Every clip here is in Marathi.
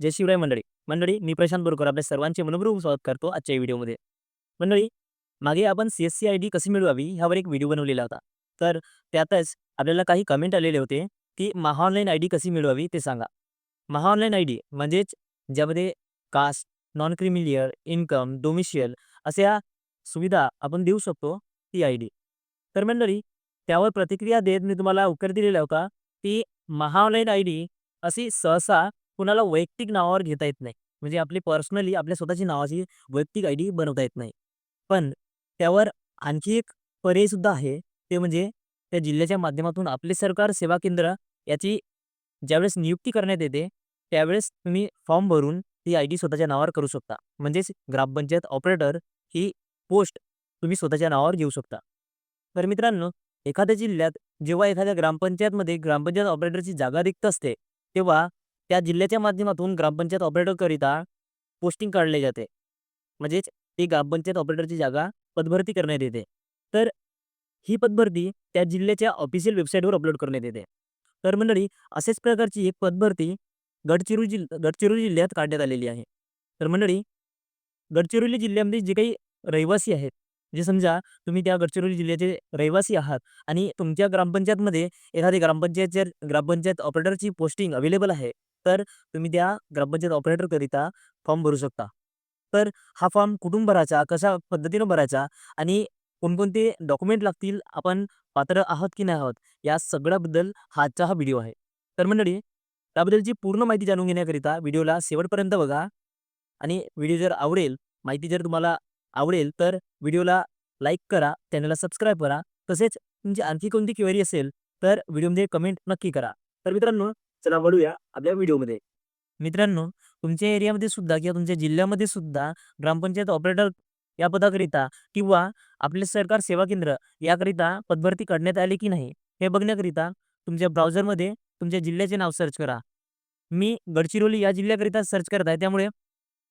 जय शिवराय मंडळी. मंडळी मी प्रशांत बोरकर आपल्या सर्वांचे मनपूर्वक स्वागत करतो आजच्या व्हिडिओमध्ये. मंडळी मागे आपण C S C I D कशी मिळवावी ह्यावर एक व्हिडिओ बनवलेला होता. तर त्यातच आपल्याला काही कमेंट आलेले होते की महा ऑनलाईन आय डी कशी मिळवावी ते सांगा. महा ऑनलाईन आय डी म्हणजेच ज्यामध्ये caste non creamy layer income domicile अशा सुविधा आपण देऊ शकतो ती आय डी तर मंडळी त्यावर प्रतिक्रिया देत मी तुम्हाला उत्तर दिलेला होता की महा ऑनलाईन आय डी अशी सहसा कुणाला वैयक्तिक नावावर घेता येत नाही. म्हणजे आपली पर्सनली आपल्या स्वतःची नावाची वैयक्तिक आय डी बनवता येत नाही. पण त्यावर आणखी एक पर्यायसुद्धा आहे. ते म्हणजे त्या जिल्ह्याच्या माध्यमातून आपले सरकार सेवा केंद्र याची ज्यावेळेस नियुक्ती करण्यात येते त्यावेळेस तुम्ही फॉर्म भरून ती आय डी स्वतःच्या नावावर करू शकता. म्हणजेच ग्रामपंचायत ऑपरेटर ही पोस्ट तुम्ही स्वतःच्या नावावर घेऊ शकता. तर मित्रांनो एखाद्या जिल्ह्यात जेव्हा एखाद्या ग्रामपंचायतमध्ये ग्रामपंचायत ऑपरेटरची जागा रिक्त असते तेव्हा त्या जिल्ह्याच्या माध्यमातून ग्रामपंचायत ऑपरेटरकरिता पोस्टिंग काढले जाते. म्हणजेच ती ग्रामपंचायत ऑपरेटरची जागा पदभरती करण्यात येते. तर ही पदभरती त्या जिल्ह्याच्या ऑफिशियल वेबसाईटवर अपलोड करण्यात येते. तर मंडळी अशाच प्रकारची एक पदभरती गडचिरोली जिल्ह गडचिरोली जिल्ह्यात काढण्यात आलेली आहे. तर मंडळी गडचिरोली जिल्ह्यामध्ये जे काही रहिवासी आहेत जे समजा तुम्ही त्या गडचिरोली जिल्ह्याचे रहिवासी आहात आणि तुमच्या ग्रामपंचायतमध्ये एखादी ग्रामपंचायतच्या ग्रामपंचायत ऑपरेटरची पोस्टिंग अवेलेबल आहे तर तुम्ही त्या ग्रामपंचायत ऑपरेटरकरिता फॉर्म भरू शकता. तर हा फॉर्म कुठून भरायचा कशा पद्धतीनं भरायचा आणि कोणकोणते डॉक्युमेंट लागतील आपण पात्र आहोत की नाही आहोत या सगळ्याबद्दल हा आजचा हा व्हिडिओ आहे. तर मंडळी त्याबद्दलची पूर्ण माहिती जाणून घेण्याकरिता व्हिडिओला शेवटपर्यंत बघा आणि व्हिडिओ जर आवडेल माहिती जर तुम्हाला आवडेल तर व्हिडिओला लाईक करा चॅनलला सबस्क्राईब करा. तसेच तुमची आणखी कोणती क्वेरी असेल तर व्हिडिओमध्ये कमेंट नक्की करा. तर मित्रांनो चला वळूया आपल्या व्हिडिओमध्ये. मित्रांनो तुमच्या एरियामध्ये सुद्धा किंवा तुमच्या जिल्ह्यामध्ये सुद्धा ग्रामपंचायत ऑपरेटर या पदाकरिता किंवा आपले सरकार सेवा केंद्र याकरिता पदभरती काढण्यात आली की नाही हे बघण्याकरिता तुमच्या ब्राउझरमध्ये तुमच्या जिल्ह्याचे नाव सर्च करा. मी गडचिरोली या जिल्ह्याकरिता सर्च करत आहे त्यामुळे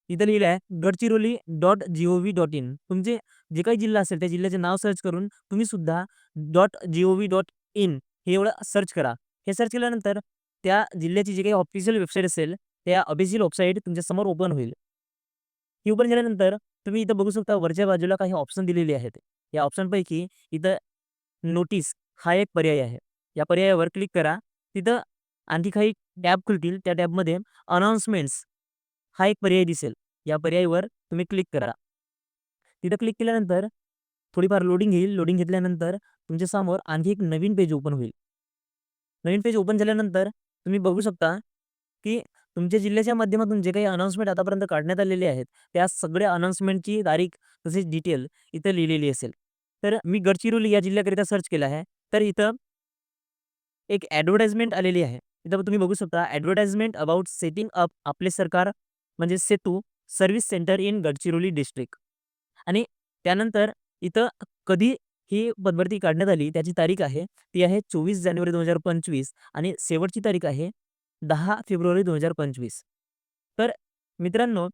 इथं लिहिलं आहे Gadchiroli dot G O V dot in. तुमचे जे काही जिल्हा असेल त्या जिल्ह्याचे नाव सर्च करून तुम्ही सुद्धा dot G O V dot in हे एवढं सर्च करा. हे सर्च केल्यानंतर त्या जिल्ह्याची जी काही ऑफिशियल वेबसाईट असेल त्या ऑफिशियल वेबसाईट तुमच्यासमोर ओपन होईल. ही ओपन झाल्यानंतर तुम्ही इथं बघू शकता वरच्या बाजूला काही ऑप्शन दिलेले आहेत. या ऑप्शनपैकी इथं नोटीस हा एक पर्याय आहे. या पर्यायावर क्लिक करा. तिथं आणखी काही टॅब खुलतील. त्या टॅबमध्ये अनाउन्समेंट्स हा एक पर्याय दिसेल. या पर्यायावर तुम्ही क्लिक करा. तिथं क्लिक केल्यानंतर थोडीफार लोडिंग घेईल लोडिंग घेतल्यानंतर तुमच्यासमोर आणखी एक नवीन पेज ओपन होईल. नवीन पेज ओपन झाल्यानंतर तुम्ही बघू शकता की तुमच्या जिल्ह्याच्या माध्यमातून जे काही अनाउन्समेंट आतापर्यंत काढण्यात आलेले आहेत त्या सगळ्या अनाउन्समेंटची तारीख तसेच डिटेल इथं लिहिलेली असेल. तर मी गडचिरोली या जिल्ह्याकरिता सर्च केलं आहे. तर इथं एक ॲडव्हर्टाइजमेंट आलेली आहे. इथं तुम्ही बघू शकता ॲडव्हर्टाइजमेंट अबाउट सेटिंग अप आपले सरकार म्हणजे Setu service center in Gadchiroli district आणि त्यानंतर इथं कधी ही पदभरती काढण्यात आली. त्याची तारीख आहे. ती आहे चोवीस जानेवारी दोन हजार पंचवीस आणि शेवटची तारीख आहे दहा फेब्रुवारी दोन हजार पंचवीस. तर मित्रांनो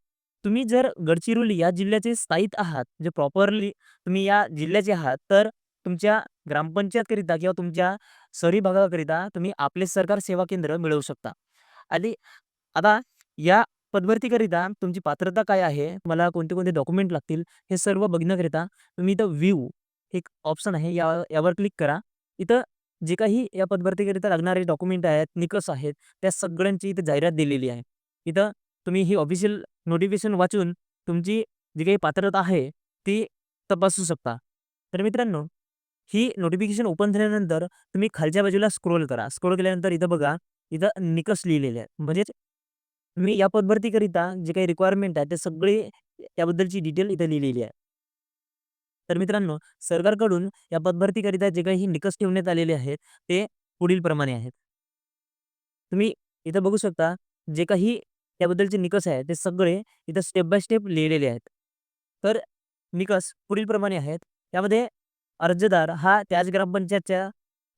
तुम्ही जर गडचिरोली या जिल्ह्याचे स्थायिक आहात जे प्रॉपरली तुम्ही या जिल्ह्याचे आहात तर तुमच्या ग्रामपंचायतकरिता किंवा तुमच्या शहरी भागाकरिता तुम्ही आपले सरकार सेवा केंद्र मिळवू शकता. आणि आता या पदभरतीकरिता तुमची पात्रता काय आहे? मला कोणते कोणते डॉक्युमेंट लागतील? हे सर्व बघण्याकरिता तुम्ही इथं व्ह्यू एक ऑप्शन आहे या यावर क्लिक करा. इथं जे काही या पदभरतीकरिता लागणारे डॉक्युमेंट आहेत निकष आहेत त्या सगळ्यांची इथं जाहिरात दिलेली आहे. इथं तुम्ही ही ऑफिशियल नोटिफिकेशन वाचून तुमची जी काही पात्रता आहे ती तपासू शकता. तर मित्रांनो ही नोटिफिकेशन ओपन झाल्यानंतर तुम्ही खालच्या बाजूला स्क्रोल करा. स्क्रोल केल्यानंतर इथं बघा इथं निकष लिहिलेले आहेत. म्हणजेच तुम्ही या पदभरतीकरिता जे काही रिक्वायरमेंट आहे ते सगळे त्याबद्दलची डिटेल इथं लिहिलेली आहे. तर मित्रांनो सरकारकडून या पदभरतीकरिता जे काही निकष ठेवण्यात आलेले आहेत ते पुढील प्रमाणे आहेत. तुम्ही इथं बघू शकता जे काही त्याबद्दलचे निकष आहेत ते सगळे इथं स्टेप बाय स्टेप लिहिलेले आहेत. तर निकष पुढील प्रमाणे आहेत. त्यामध्ये अर्जदार हा त्याच ग्रामपंचायतच्या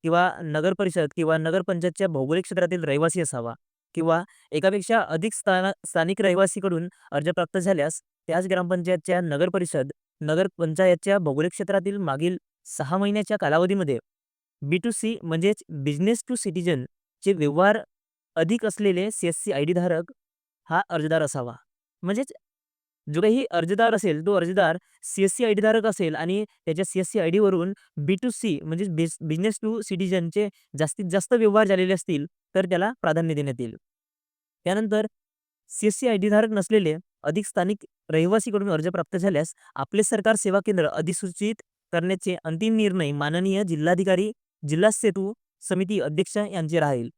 किंवा नगर परिषद किंवा नगरपंचायतच्या भौगोलिक क्षेत्रातील रहिवासी असावा किंवा एकापेक्षा अधिक स्थान स्थानिक रहिवासीकडून अर्ज प्राप्त झाल्यास त्याच ग्रामपंचायतच्या नगर परिषद नगरपंचायतच्या भौगोलिक क्षेत्रातील मागील सहा महिन्याच्या कालावधीमध्ये बी टू सी म्हणजेच बिझनेस टू सिटीजन चे व्यवहार अधिक असलेले C S C I D धारक हा अर्जदार असावा. म्हणजेच जो काही अर्जदार असेल, तो अर्जदार सी-एस-सी आयडी धारक असेल आणि त्याच्या सी-एस-सी आयडीवरून बी-टू-सी म्हणजेच बिस बिझनेस टू सिटीजनचे जास्तीत जास्त व्यवहार झालेले असतील, तर त्याला प्राधान्य देण्यात येईल. त्यानंतर सी-एस-सी आयडी धारक नसलेले अधिक स्थानिक रहिवासीकडून अर्ज प्राप्त झाल्यास आपले सरकार सेवा केंद्र अधिसूचित करण्याचे अंतिम निर्णय माननीय जिल्हाधिकारी, जिल्हा सेतू समिती अध्यक्ष यांचे राहील.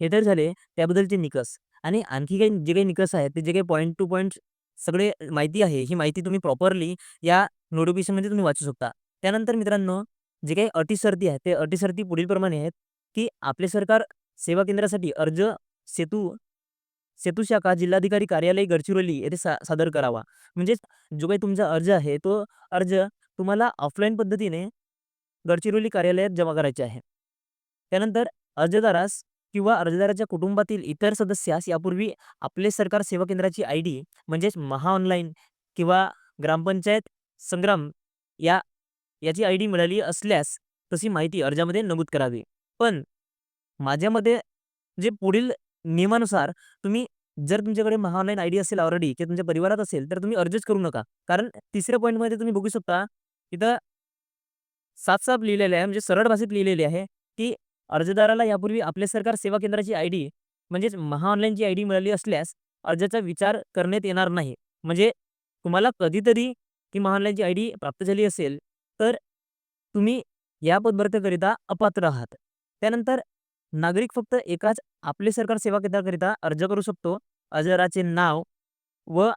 हे तर झाले त्याबद्दलचे निकष आणि आणखी काही जे काही निकष आहेत, ते जे काही पॉईंट टू पॉईंट सगळे माहिती आहे, ही माहिती तुम्ही प्रॉपरली या नोटिफिकेशनमध्ये तुम्ही वाचू शकता. त्यानंतर मित्रांनो, जे काही अटी-शर्ती आहेत, ते अटी-शर्ती पुढीलप्रमाणे आहेत, की आपले सरकार सेवा केंद्रासाठी अर्ज सेतू सेतू शाखा जिल्हाधिकारी कार्यालय गडचिरोली येथे सा सादर करावा. म्हणजेच जो काही तुमचा अर्ज आहे, तो अर्ज तुम्हाला ऑफलाईन पद्धतीने गडचिरोली कार्यालयात जमा करायचे आहे. त्यानंतर अर्जदारास किंवा अर्जदाराच्या कुटुंबातील इतर सदस्यास यापूर्वी आपले सरकार सेवा केंद्राची आय डी म्हणजेच महाऑनलाईन किंवा ग्रामपंचायत संग्राम या याची आय डी मिळाली असल्यास तशी माहिती अर्जामध्ये नमूद करावी. पण माझ्या मते जे पुढील नियमानुसार तुम्ही जर तुमच्याकडे महाऑनलाईन आयडी असेल ऑलरेडी किंवा तुमच्या परिवारात असेल, तर तुम्ही अर्जच करू नका. कारण तिसऱ्या पॉईंटमध्ये तुम्ही बघू शकता, इथं साफ-साफ लिहिलेलं आहे, म्हणजे सरळ भाषेत लिहिलेले आहे, की अर्जदाराला यापूर्वी आपले सरकार सेवा केंद्राची आयडी म्हणजेच महाऑनलाईनची आयडी मिळाली असल्यास अर्जाचा विचार करण्यात येणार नाही. म्हणजे तुम्हाला कधीतरी ती महाऑनलाईनची आयडी प्राप्त झाली असेल, तर तुम्ही या पदभरतेकरिता अपात्र आहात. त्यानंतर नागरिक फक्त एकाच आपले सरकार सेवा केंद्राकरिता अर्ज करू शकतो. अर्जदाराचे नाव व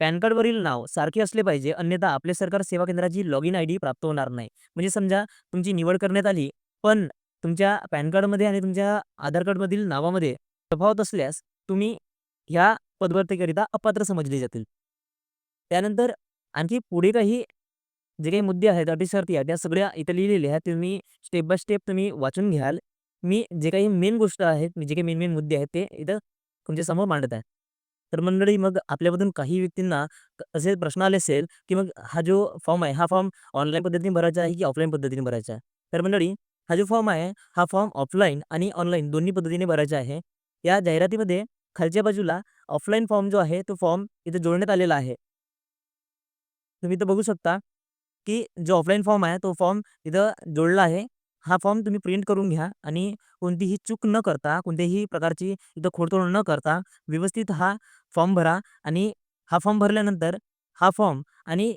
पॅन कार्डवरील नाव सारखे असले पाहिजे, अन्यथा आपले सरकार सेवा केंद्राची लॉग इन आय डी प्राप्त होणार नाही. म्हणजे समजा तुमची निवड करण्यात आली, पण तुमच्या पॅन कार्डमध्ये आणि तुमच्या आधार कार्डमधील नावामध्ये तफावत असल्यास तुम्ही ह्या पदभरतीकरिता अपात्र समजले जातील. त्यानंतर आणखी पुढे काही जे काही मुद्दे आहेत, अटी-शर्ती आहेत, त्या सगळ्या इथं लिहिलेल्या आहेत. तुम्ही स्टेप बाय स्टेप तुम्ही वाचून घ्याल. मी जे काही मेन गोष्ट आहेत, जे काही मेन-मेन मुद्दे आहेत, ते इथं तुमच्यासमोर मांडत आहे. तर मंडळी मग आपल्यामधून काही व्यक्तींना असे प्रश्न आले असेल, की मग हा जो फॉर्म आहे, हा फॉर्म ऑनलाईन पद्धतीने भरायचा आहे की ऑफलाईन पद्धतीने भरायचा आहे? तर मंडळी हा जो फॉर्म आहे, हा फॉर्म ऑफलाईन आणि ऑनलाईन दोन्ही पद्धतीने भरायचा आहे. या जाहिरातीमध्ये खालच्या बाजूला ऑफलाईन फॉर्म जो आहे, तो फॉर्म इथे जोडण्यात आलेला आहे. तुम्ही इथं बघू शकता, की जो ऑफलाईन फॉर्म आहे, तो फॉर्म इथं जोडला आहे. हा फॉर्म तुम्ही प्रिंट करून घ्या आणि कोणतीही चूक न करता, कोणत्याही प्रकारची इथं खोडतोड न करता व्यवस्थित हा फॉर्म भरा आणि हा फॉर्म भरल्यानंतर हा फॉर्म आणि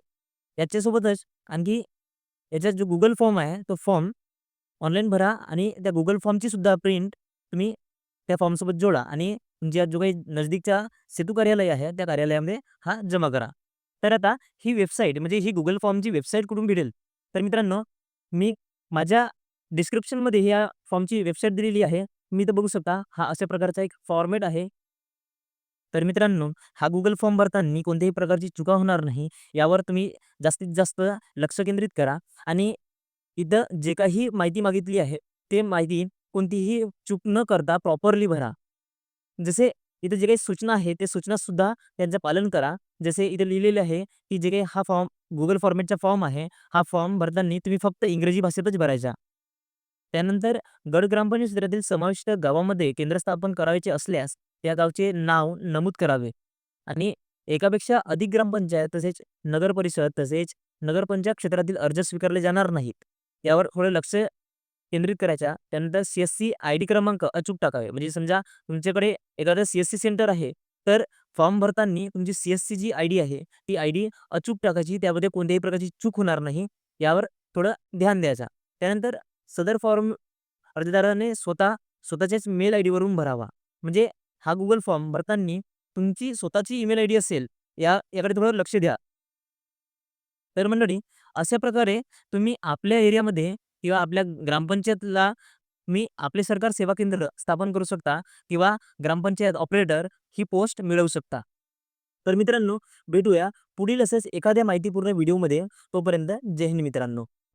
याच्यासोबतच आणखी याच्यात जो गुगल फॉर्म आहे, तो फॉर्म ऑनलाईन भरा आणि त्या गुगल फॉर्मची सुद्धा प्रिंट तुम्ही त्या फॉर्मसोबत जोडा आणि तुमच्या जो काही नजदीकच्या सेतू कार्यालय आहे, त्या कार्यालयामध्ये हा जमा करा. तर आता ही वेबसाईट म्हणजे ही गुगल फॉर्मची वेबसाईट कुठून भेटेल? तर मित्रांनो, मी माझ्या डिस्क्रिप्शनमध्ये ह्या फॉर्मची वेबसाईट दिलेली आहे. मी इथं बघू शकता, हा अशा प्रकारचा एक फॉर्मॅट आहे. तर मित्रांनो, हा गुगल फॉर्म भरताना कोणत्याही प्रकारची चुका होणार नाही, यावर तुम्ही जास्तीत जास्त लक्ष केंद्रित करा आणि इथं जे काही माहिती मागितली आहे, ते माहिती कोणतीही चूक न करता प्रॉपरली भरा. जसे इथे जे काही सूचना आहे, ते सूचनासुद्धा त्यांचं पालन करा. जसे इथे लिहिलेले आहे, की जे काही हा फॉर्म गुगल फॉर्मेटचा फॉर्म आहे, हा फॉर्म भरताना तुम्ही फक्त इंग्रजी भाषेतच भरायचा. त्यानंतर गड ग्रामपंचायत क्षेत्रातील समाविष्ट गावामध्ये केंद्र स्थापन करायचे असल्यास त्या गावचे नाव नमूद करावे आणि एकापेक्षा अधिक ग्रामपंचायत तसेच नगर परिषद तसेच नगरपंचायत क्षेत्रातील अर्ज स्वीकारले जाणार नाहीत. यावर थोडं लक्ष केंद्रित करायचा. त्यानंतर सी-एस-सी आयडी क्रमांक अचूक टाकावे. म्हणजे समजा तुमच्याकडे एखादं सी-एस-सी सेंटर आहे, तर फॉर्म भरताना तुमची सी-एस-सी जी आयडी आहे, ती आयडी अचूक टाकायची. त्यामध्ये कोणत्याही प्रकारची चूक होणार नाही, यावर थोडं ध्यान द्यायचा त्यानंतर सदर फॉर्म अर्जदाराने स्वतः स्वतःच्याच मेल आय डीवरून भरावा. म्हणजे हा गुगल फॉर्म भरताना तुमची स्वतःची ईमेल आय डी असेल, या याकडे थोडं लक्ष द्या. तर मंडळी, अशा प्रकारे तुम्ही आपल्या एरियामध्ये किंवा आपल्या ग्रामपंचायतला तुम्ही आपले सरकार सेवा केंद्र स्थापन करू शकता किंवा ग्रामपंचायत ऑपरेटर ही पोस्ट मिळवू शकता. तर मित्रांनो, भेटूया पुढील असेच एखाद्या माहितीपूर्ण व्हिडिओमध्ये. तोपर्यंत जय हिंद मित्रांनो.